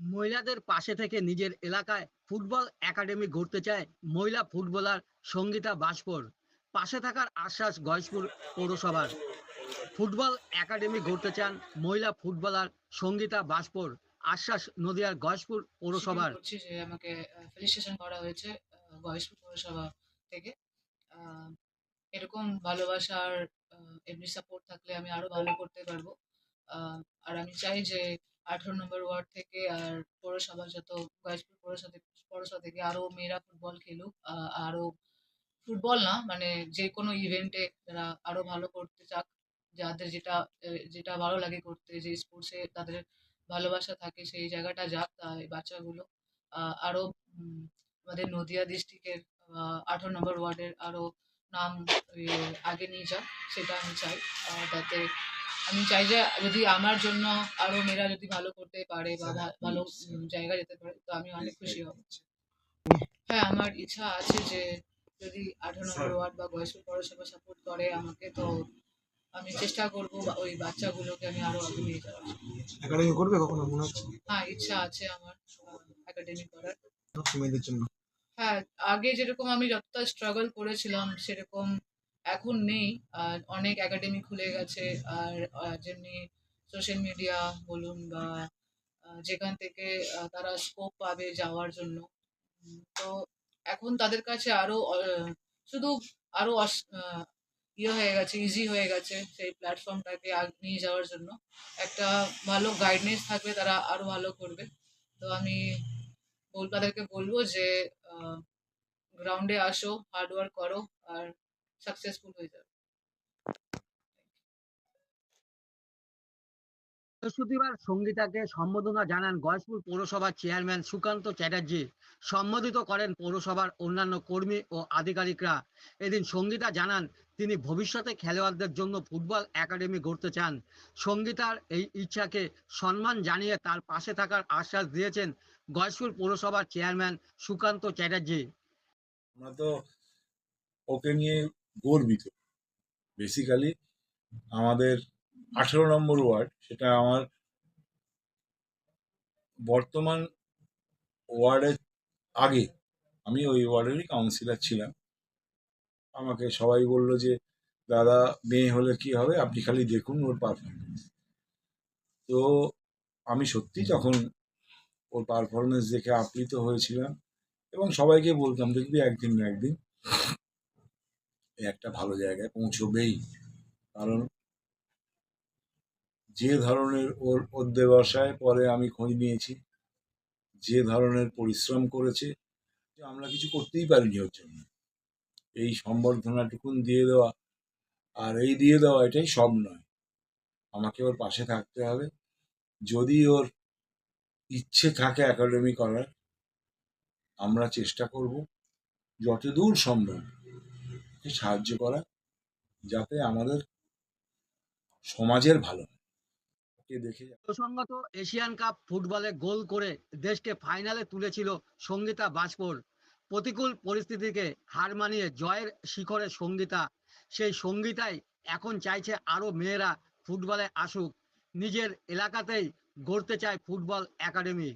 মহিলাদের পাশে থেকে নিজের এলাকায় ফুটবল একাডেমি গড়তে চায় মহিলা ফুটবলার সঙ্গীতা বাসপুর পাশে থাকার আশ্বাস গয়েশপুর পৌরসভার। ফুটবল একাডেমি গড়তে চান মহিলা ফুটবলার সঙ্গীতা বাসপুর আশ্বাস নদিয়ার গয়েশপুর পৌরসভার। আমাকে ফেলিসিটেশন করা হয়েছে গয়েশপুর পৌরসভা থেকে। এরকম ভালোবাসার এমনি সাপোর্ট থাকলে আমি আরও ভালো করতে পারব। আর আমি চাই যে আঠারো নম্বর ওয়ার্ড থেকে আর পৌরসভা যত গয়েশপুর পৌরসভা পৌরসভা থেকে আরও মেয়েরা ফুটবল খেলুক আহ, আরও ফুটবল না মানে যে কোনো ইভেন্টে যারা আরও ভালো করতে চাক যাদের যেটা যেটা ভালো লাগে করতে যে স্পোর্টসে তাদের ভালোবাসা থাকে সেই জায়গাটা যাক এই বাচ্চাগুলো। আহ, আরও আমাদের নদিয়া ডিস্ট্রিক্টের আঠারো নম্বর ওয়ার্ডের আরও নাম আগে নিয়ে যাক সেটা আমি চাই যাতে আমি চাই যে যদি আমার জন্য আরও মেয়েরা যদি ভালো করতে পারে বা ভালো উম, জায়গায় যেতে পারে তো আমি অনেক খুশি হব। হ্যাঁ আমার ইচ্ছা আছে যে যদি আঠারো নম্বর ওয়ার্ড বা গয়েশপুর পৌরসভা সাপোর্ট করে আমাকে তো আমি চেষ্টা করব ওই বাচ্চাগুলোকে আমি আরও আগে নিয়ে যাওয়ার একাডেমি করবে কখনো মনে হচ্ছে? হ্যাঁ ইচ্ছা আছে আমার একাডেমি করার। মেয়েদের জন্য। হ্যাঁ আগে যেরকম আমি যতটা স্ট্রাগল করেছিলাম সেরকম এখন নেই। অনেক একাডেমি খুলে গেছে। আর যেমনি সোশ্যাল মিডিয়া বলুন বা যেখান থেকে তারা স্কোপ পাবে যাওয়ার জন্য। তো এখন তাদের কাছে আরও আহ, শুধু আরও অস- ইয়ে হয়ে গেছে ইজি হয়ে গেছে সেই প্ল্যাটফর্মটাকে নিয়ে যাওয়ার জন্য। একটা ভালো গাইডনেস থাকলে তারা আরও ভালো করবে। তো আমি তাদেরকে বলব যে গ্রাউন্ডে আসো হার্ডওয়ার্ক করো। আর সাকসেসফুল হয়ে যাবে। বৃহস্পতিবার সঙ্গীতাকে সম্বোধনা জানান গয়েশপুর পৌরসভার চেয়ারম্যান সুকান্ত চ্যাটার্জি। সম্বোধিত করেন পৌরসভার অন্যান্য কর্মী ও আধিকারিকরা। এদিন সঙ্গীতা জানান তিনি ভবিষ্যতে খেলোয়াড়দের জন্য ফুটবল একাডেমি গড়তে চান। সঙ্গীতার এই ইচ্ছাকে সম্মান জানিয়ে তার পাশে থাকার আশ্বাস দিয়েছেন গয়েশপুর পৌরসভার চেয়ারম্যান সুকান্ত চ্যাটার্জি। আমরা তো ওকে নিয়ে গর্বিত। বেসিক্যালি আমাদের আঠেরো নম্বর ওয়ার্ড, সেটা আমার বর্তমান ওয়ার্ডের আগে আমি ওই ওয়ার্ডেরই কাউন্সিলর ছিলাম। আমাকে সবাই বলল যে, দাদা, মেয়ে হলে কি হবে? আপনি খালি দেখুন ওর পারফরমেন্স তো আমি সত্যি তখন ওর পারফরমেন্স দেখে আপ্লিত হয়েছিলাম এবং সবাইকে বলতাম, দেখবি একদিন না একদিন। একটা ভালো জায়গায় পৌঁছবেই। কারণ যে ধরনের ওর অধ্যবসায় পরে আমি খোঁজ নিয়েছি, যে ধরনের পরিশ্রম করেছে আমরা কিছু করতেই পারিনি ওর জন্য। এই সম্বর্ধনাটুকুন দিয়ে দেওয়া আর এই দিয়ে দেওয়া এটাই সব নয়। আমাকে ওর পাশে থাকতে হবে। যদি ওর ইচ্ছে থাকে একাডেমি করার, আমরা চেষ্টা করব, যতদূর সম্ভব। ওকে সাহায্য করা যাতে আমাদের সমাজের ভালো এশিয়ান কাপ ফুটবলে গোল করে দেশকে ফাইনালে তুলেছিল সঙ্গীতা প্রতিকূল পরিস্থিতিকে হার মানিয়ে জয়ের শিখরে সঙ্গীতা। সেই সঙ্গীতাই এখন চাইছে আরও মেয়েরা ফুটবলে আসুক। নিজের এলাকাতেই গড়তে চায় ফুটবল একাডেমি।